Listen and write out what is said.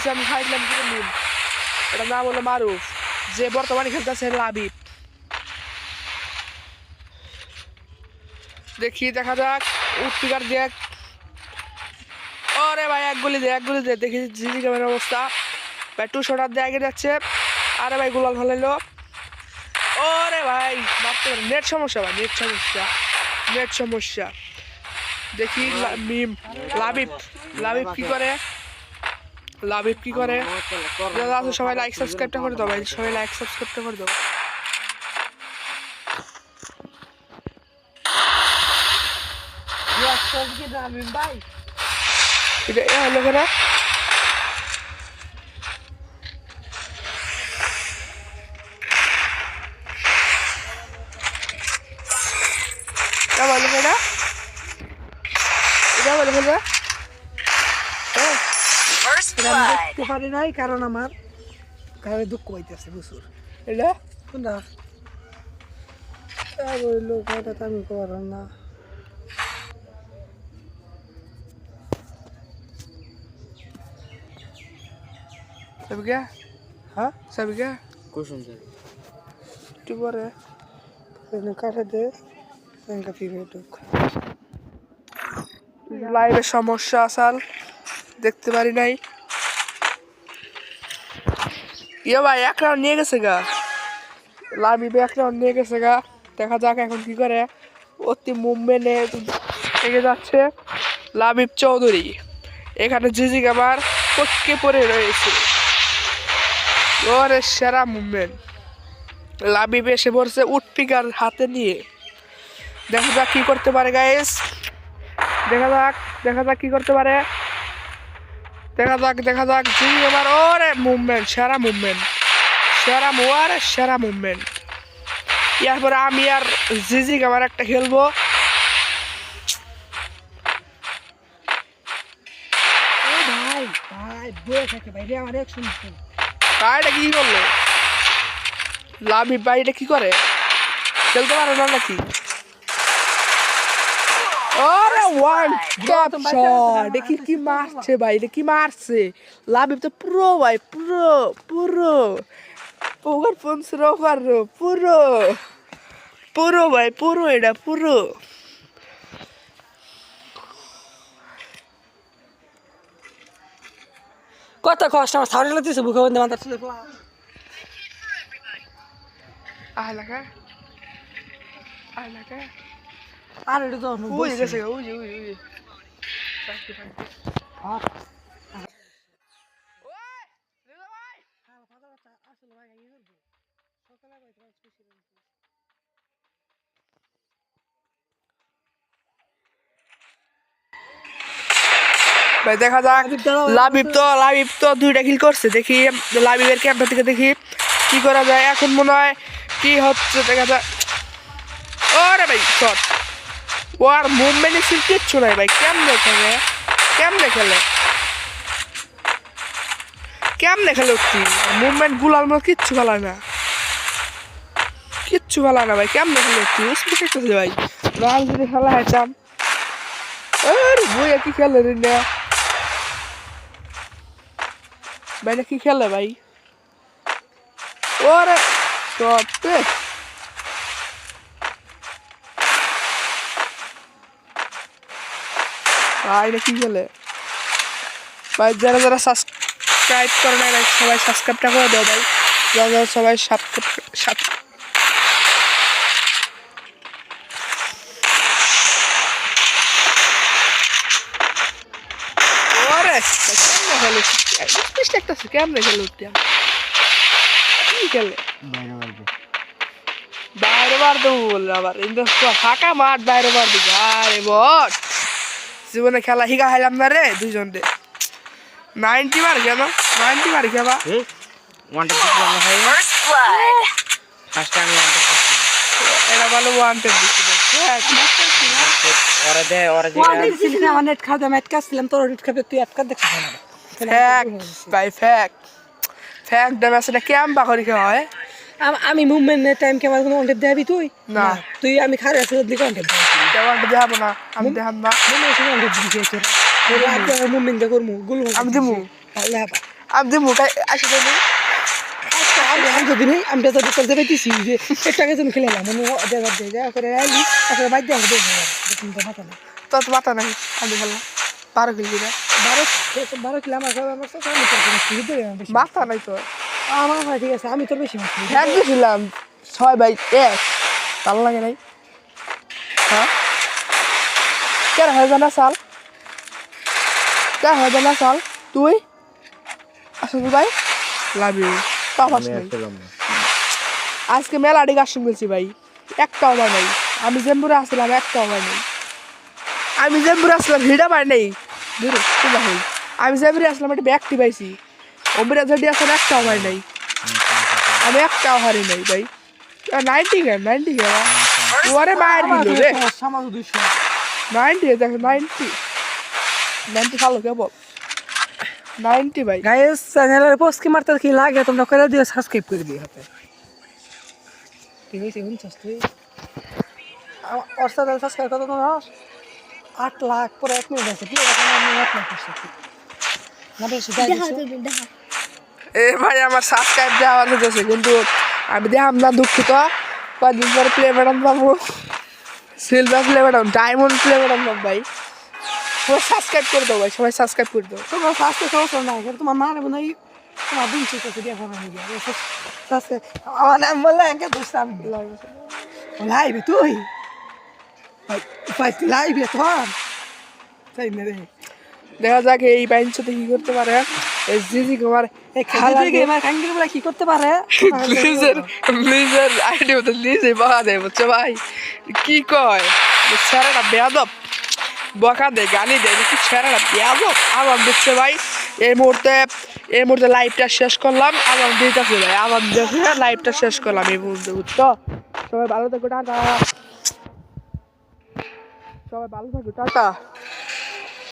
নিচে আমি ফাইলাম করে নিন এটার নাম হলো মারুফ, যে বর্তমানে খেলতেছে লাবিব দেখি, দেখা যাক উঠপিকার দেখ ওরে ভাই, এক গুলি দে, এক গুলি দে, দেখি জিজি কেমন অবস্থা। ভাই টু শটার দিয়ে আগে যাচ্ছে। আরে ভাই, গুলাল ফেলাইলো ওরে ভাই, মারতে পারে। নেট সমস্যা ভাই, নেট সমস্যা নেট সমস্যা। দেখি মিম, লাবিব লাবিব কি করে? লাবিব কি করে। যারা আছে সবাই লাইক সাবস্ক্রাইবটা করে দাও ভাই সবাই লাইক সাবস্ক্রাইবটা করে দাও। এটা এ হলো এটা বলো কেনা? এটা এটা আমি দেখতে পারি নাই কারণ আমার গায়ে দুঃখ পাইতেছে প্রচুর। এটা বলল তো আমি করলাম না। সবিকা? হ্যাঁ? লাইভের সমস্যা আসাল। দেখতে পারি নাই। ইয়ে ভাই, এক রাউন্ড নিয়ে গেছে গা। লাবিবে এক রাউন্ড নিয়ে গেছে গা। দেখা যাক এখন কি করে। অতি মুভমেন্টে এগিয়ে যাচ্ছে লাবিব চৌধুরী। এখানে জিজি আমার পটকে পড়ে রয়েছে। ওরে সেরা মুভমেন্ট। লাবিব এসে পড়ছে উটপিকার হাতে নিয়ে। দেখা যাক কি করতে পারে গাইস দেখা যাক দেখা যাক কি করতে পারে। দেখা যাক দেখা যাক জি এবার ওরে মুভমেন্ট সেরা মুভমেন্ট। সেরা মোয়ারে সেরা মুভমেন্ট। এরপরে আমি আর জিজি আমার একটা খেলব। ভাই ভাই বয়ে থাকে ভাই রে আমার ভাইটা কি করল লাভি ভাইটা কি করে? খেলতে পারে না নাকি? ওয়ান টপ শট দেখি কি মারছে ভাই কি মারছে লাভি তো পুরো ভাই পুরো পুরো পোকার পঞ্চ রোকার পুরো পুরো ভাই পুরো এটা পুরো কত কষ্ট আমার সাউরি লাগতেছে বুকে বন্ধে মাথার সাথে আয় লাগা আয় লাগা আর এটা তো উই গেছে উই উই উই থাকি থাকি ভাই। দেখা যাক। লাবিব তো লাবিব তো দুইটা কিল করছে। দেখি লাবিবের ক্যাম্পের থেকে দেখি কি করা যায়। এখন মনে হয় কি হচ্ছে দেখা যাক। ওরে ভাই শট ও আর মুভমেন্টে ছিল কিচ্ছু নাই ভাই? কেমনে খেলে? কেমনে খেলে? কেমনে খেলে উঠছি মুভমেন্টগুলার মতো কিচ্ছু খেলা না। কিচ্ছু খেলা না ভাই, কেমনে খেলে উঠছি উসমি খেলতেছে ভাই। রাল যদি খেলা হেঁচাম আরে বইয়া কি খেলে রে না? ভাই কি খেলে ভাই? ওরে সত্যি না কি ভাই, যারা যারা সাবস্ক্রাইব করে সবাই সাবস্ক্রাইবটা করে দাও ভাই। যারা যারা সবাই সাবস্ক্রাইব খেলে বাইরে বার দেবো বলল আবার ফাঁকা মাঠ বাইরে বার দেবো আরে বট জীবনে খেলা শিখা খাইলাম না রে দুইজন রে। নাইনটি মার কেন নাইনটি মার খেবা। এরা ভালো ওয়ান্টেড দিচ্ছিল ওরা দে ওরা তোর খাবে তুই আটকা দেখছিস না ক্যাম্পা করে খাওয়া হয়? আম- মুভমেন্টের টাইম কে আমার কোনো দেবি তুই? না। তুই আমি খারে আসলে দিকে দেওয়াটা দেখাবো না আমি না। গুলো দিমু। আসে যদি নেই দিছি যে খেলে এলাম দিয়ে যা করে আইলি আসলে দিয়ে তো মাথা নেই। তো তো মাথা নাই আমি খেললাম বারো কিলো বারো বারো কিলো আমার খাবার আমার সাথে আমি তোর কোনো সুবিধা দেবে বেশি মাথা নাই তো আমার ঠিক আছে আমি তোর বেশি হ্যাঁ দিয়েছিলাম ছয় বাই এক। ভালো লাগে নাই হ্যাঁ হয়ে জানা সাল কেন হয়ে জানা সাল তুই? আসলে ভাই? লাভ ইউ পাপাস আজকে মেলা আড়ি গাছ বলছি ভাই। একটাও ভাই নাই। আমি জেম্বুরে আসলাম একটাও ভাই নেই। আমি জেম্বুরে আসলাম হিডা ভাই নেই। আমি জেম্বুরে আসলাম একটা ব্যাগটি পাইছি। অমরা ঝাড়ি আসলে একটাও ভাই নাই। আমি একটাও হারি নাই ভাই। নাইনটি গেম নাইনটি গেম ওরে মায়ের দিল রে আমার নাইনটি দেখো নাইনটি। নাইনটি ভালো কেবল নাইনটি ভাই। গাইস চ্যানেলের পোস্ট কি মারতে কি লাগে তোমরা করে দিও সাবস্ক্রাইব করে দিও হাতে। ঠিক আছে শুনছস তুই? আমার ওর চ্যানেল সাবস্ক্রাইব কত তোমার আট লাখ পরে এক মিনিট আছে আমি লাখ করছি দিছো এ ভাই আমার সাবস্ক্রাইব দেওয়া হতেছে কিন্তু আমি দেখাম না দুঃখিত। কয়েকদিন পরে প্লে বাটন পাবো? সিলভার বাটন ডায়মন্ড বাটন ভাই। সবাই সাবস্ক্রাইব করে দাও ভাই সবাই সাবস্ক্রাইব করে দাও। তোমার স্বাস্থ্য সমস্যা নাই কিন্তু তোমার মা নেবে নাই তোমার দিন ঠিক আছে দিয়ে ফোন হয়ে স্বাস্থ্য আমার নাম বললে একে দোষ আমি লাইবে তুই? লাইবে তোর? তাই না রে দেখা যাক এই বাইন সাথে কি করতে পারে এই জিজি কুমার খালা গেমার খাঙ্গির বলে কি করতে পারে লিজের লিজের আইডি লিজে বকা দেয় বুঝছ ভাই কি কয় বেয়াদব বকা দেয় গালি দেয় কি ছেড়াটা বেয়াদব আমার দেখছে ভাই এই মুহূর্তে এই মুহূর্তে লাইভটা শেষ করলাম। আমার দিতেছে ভাই আমার দেখে লাইভটা শেষ করলাম এই মুহূর্তে বুঝছ? সবাই ভালো থাকো টাটা। সবাই ভালো থাকো টাটা।